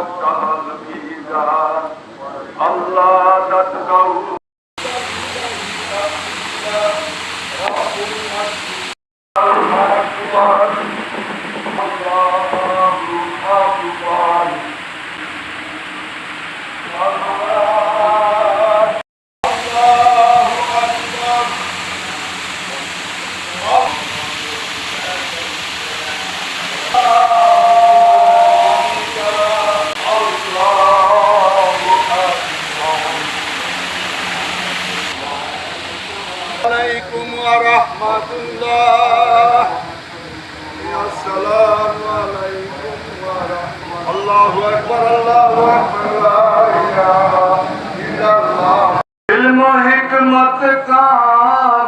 والنجم والهوى الميزان الله تتقوا हिकमत का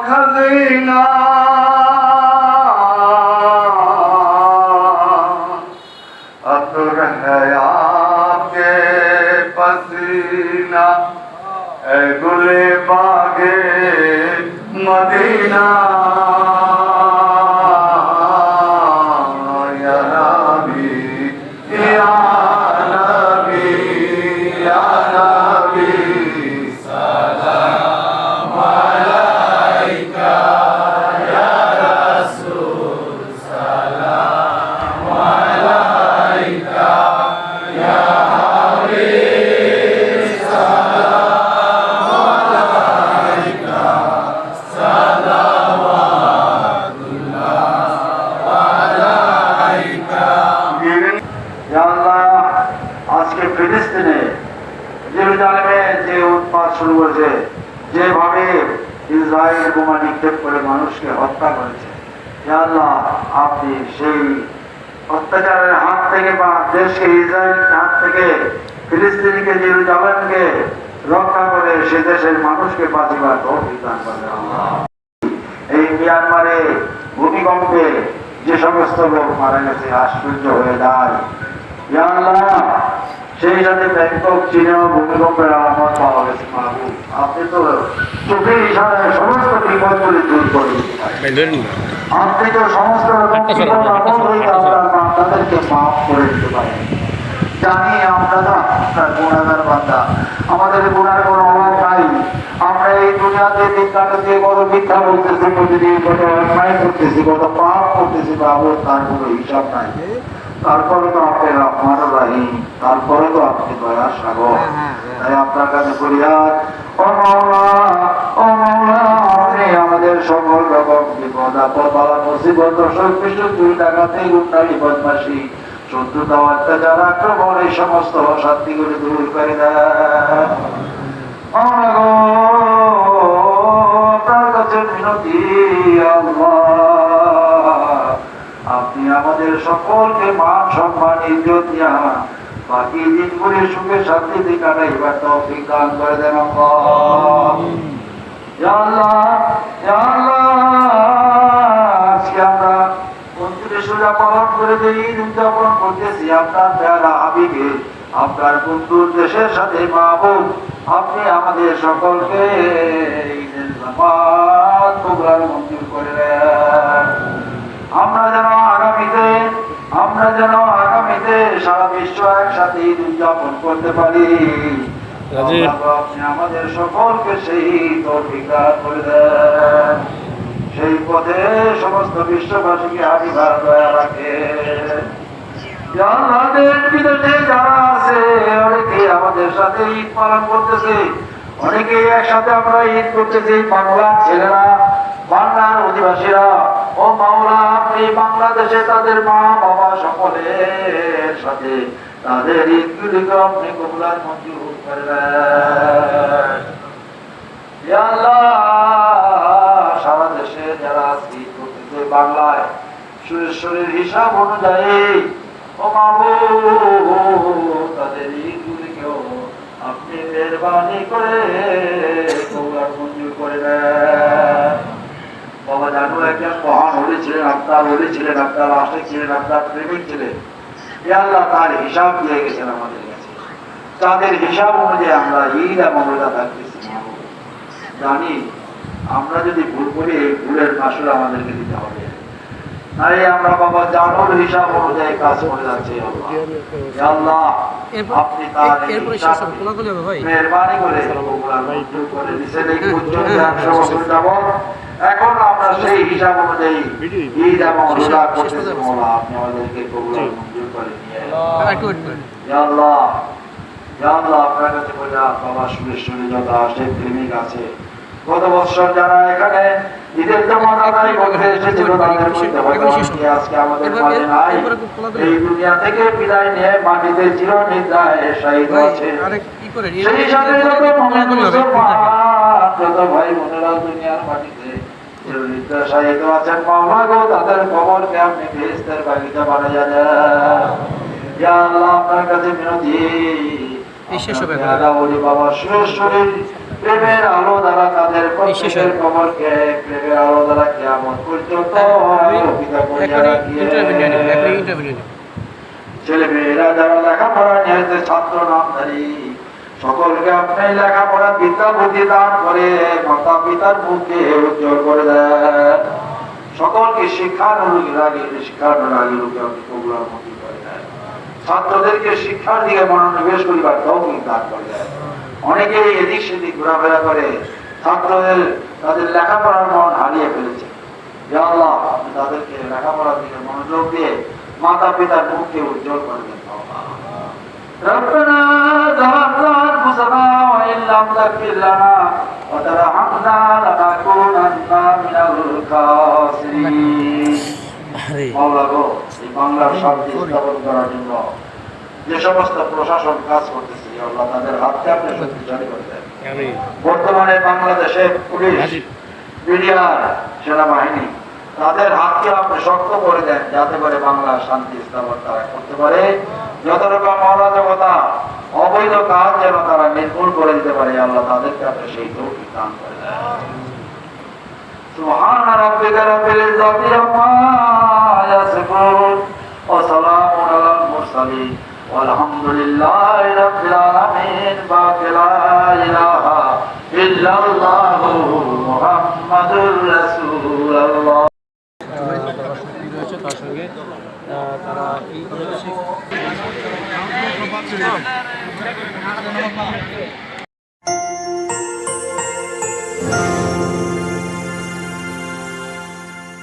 खज़ीना अतुर हया के पसीना ऐं गुले बागे मदीना জেরুজালেমে যে শুরু করেছে যেভাবে ইসরায়েল বোমা নিক্ষেপ করে মানুষকে হত্যা করেছে আল্লাহ আপনি সেই অত্যাচারের হাত থেকে বা দেশকে ইসরায়েলের হাত থেকে ফিলিস্তিনিকে জেরুজালেমকে রক্ষা করে সে দেশের মানুষকে বাঁচিবার আল্লাহ। এই মিয়ানমারে ভূমিকম্পে যে সমস্ত লোক মারা গেছে আশ্চর্য হয়ে আল্লাহ, সেই সাথে ব্যাংকক চীনেও ভূমিকম্পের আলামত পাওয়া গেছে মাহবুব। আপনি তো চোখের ইশারায় সমস্ত বিপদগুলি দূর করে আপনি তো সমস্ত রকম বিপদ আপদ হইতে আপনার বান্দাদেরকে মাফ করে দিতে পারেন। জানি আমরা তো আপনার গুণাগার বান্দা। আমাদের গুণার কোনো অভাব নাই। আমরা এই দুনিয়াতে দিন কাটাতে কত মিথ্যা বলতেছি প্রতিদিন কত অন্যায় করতেছি কত পাপ করতেছি বাবু তার কোনো হিসাব নাই। তারপরে তো আপনি রহমান রাহিম তারপরে তো আপনি দয়া সাগর। তাই আপনার কাছে ফরিয়াদ ও মাওলা ও মাওলা আপনি আমাদের সকল রকম বিপদ আপদ বালা মুসিবত অসুখ বিসুখ দুই টাকাতে গুন্ডারি বদমাসি শত্রুতা অত্যাচার আক্রমণ এই সমস্ত অশান্তিগুলি দূর করে দেন। আপনার বন্ধুর দেশের সাথে মাহবুব আপনি আমাদের সকলকে মঞ্জুর আমরা যেন আগামীতে আমরা যেন আগামীতে সারা বিশ্ব একসাথে উদযাপন করতে পারি। আমাদের সকলকে সেই করে দেন। সেই পথে সমস্ত বিশ্ববাসীকে আবির্ভাব দয়া রাখে। দেশ বিদেশে যারা আছে অনেকে আমাদের সাথে ঈদ পালন করতেছে। অনেকে একসাথে আমরা ঈদ করতেছি বাংলার ছেলেরা বাংলার অধিবাসীরা। ও মাওলা আপনি বাংলাদেশে তাদের মা বাবা সকলের সাথে তাদের ঈদগুলিকে আপনি কবুলার মঞ্জুর করে দেন। আল্লাহ, সারা দেশে যারা আছে বাংলায় সুরেশ্বরের হিসাব অনুযায়ী ও মাহবুব তাদের ঈদগুলিকেও আপনি মেহরবানি করে আপনার হলি ছিলেন আপনার আশিক ছিলেন আপনার প্রেমিক ছিলেন এ আল্লাহ তার হিসাব দিয়ে গেছেন আমাদের কাছে। তাদের হিসাব অনুযায়ী আমরা ঈদ এবং রোজা থাকতেছি জানি আমরা যদি ভুল করি এই ভুলের মাসুল আমাদেরকে দিতে হবে। আমরা বাবা জানুর হিসাব অনুযায়ী কাজ করে যাচ্ছি আল্লাহ। আপনি তার মেহরবানি এই পর্যন্ত একশো বছর। এখন সেই হিসাব অনুযায়ী ঈদ এবং রোজা করতেছি মৌলা আপনি আমাদেরকে কবুল মঞ্জুর করে নিয়ে ইয়া আল্লাহ আল্লাহ আপনার কাছে বলে বাবা সুরেশ্বরী যত আসে প্রেমিক আছে। গত বছর যারা এখানে ঈদের জামাত আদায় করতে এসেছিল তাদের মধ্যে হয়তো অনেকে আজকে আমাদের মাঝে নাই? এই দুনিয়া থেকে বিদায় নিয়ে মাটিতে চির নিদ্রায় শায়িত আছে সেই সাথে যত মুমিন মুসলমান, যত ভাই বোনেরা দুনিয়ার মাটিতে আছেন গো তাদের আপনি বাগিচা বানাইয়া আল্লাহ আপনার কাছে বিনতি। বাবা সুরেশ্বরীর প্রেমের আলো দ্বারা তাদের প্রত্যেকের। প্রেমের আলো দ্বারা পর্যন্ত নিয়ে নিয়ে নেবেন ছেলে মেয়েরা যারা লেখাপড়া নিয়েছে ছাত্র নামধারী। সকলকে আপনি লেখাপড়া বিদ্যা বুদ্ধি দান করে মাতা পিতার মুখে উজ্জ্বল করে দেন সকলকে শিক্ষানুরাগী রাগী শিক্ষানুরাগী রূপে আপনি কবুলার মন্দির করে দেন ছাত্রদেরকে শিক্ষার দিকে মনোনিবেশ করিবার তৌফিক দান করে দেন অনেকেই এদিক সেদিক ঘোরাফেরা করে ছাত্রদের তাদের লেখাপড়ার মন হারিয়ে ফেলেছে ইয়া আল্লাহ আপনি তাদেরকে লেখাপড়ার দিকে মনোযোগ দিয়ে মাতা পিতার মুখকে উজ্জ্বল করে দেন ربنا ظلمنا انفسنا وان لم تغفر لنا وترحمنا لنكونن من الخاسرين আরে মাওলা গো এই বাংলার শান্তি স্থাপন করার জন্য যে সমস্ত প্রশাসন কাজ করতেছে ইয়া আল্লাহ তাদের হাতকে আপনি শক্তিশালী করে দেন আমি বর্তমানে বাংলাদেশে পুলিশ মিডিয়ার সেনাবাহিনী তাদের হাতকে আপনি শক্ত করে দেন যাতে করে বাংলার শান্তি স্থাপন তারা করতে পারে যত রকম অরাজকতা অবৈধ কাজ যেন তারা নির্মূল করে দিতে পারে আল্লাহ তাদেরকে আপনি সেই তৌফিক দান করে দেন سبحان ربك رب العزة عما يصفون وسلام على المرسلين والحمد لله رب العالمين باقي لا إله إلا الله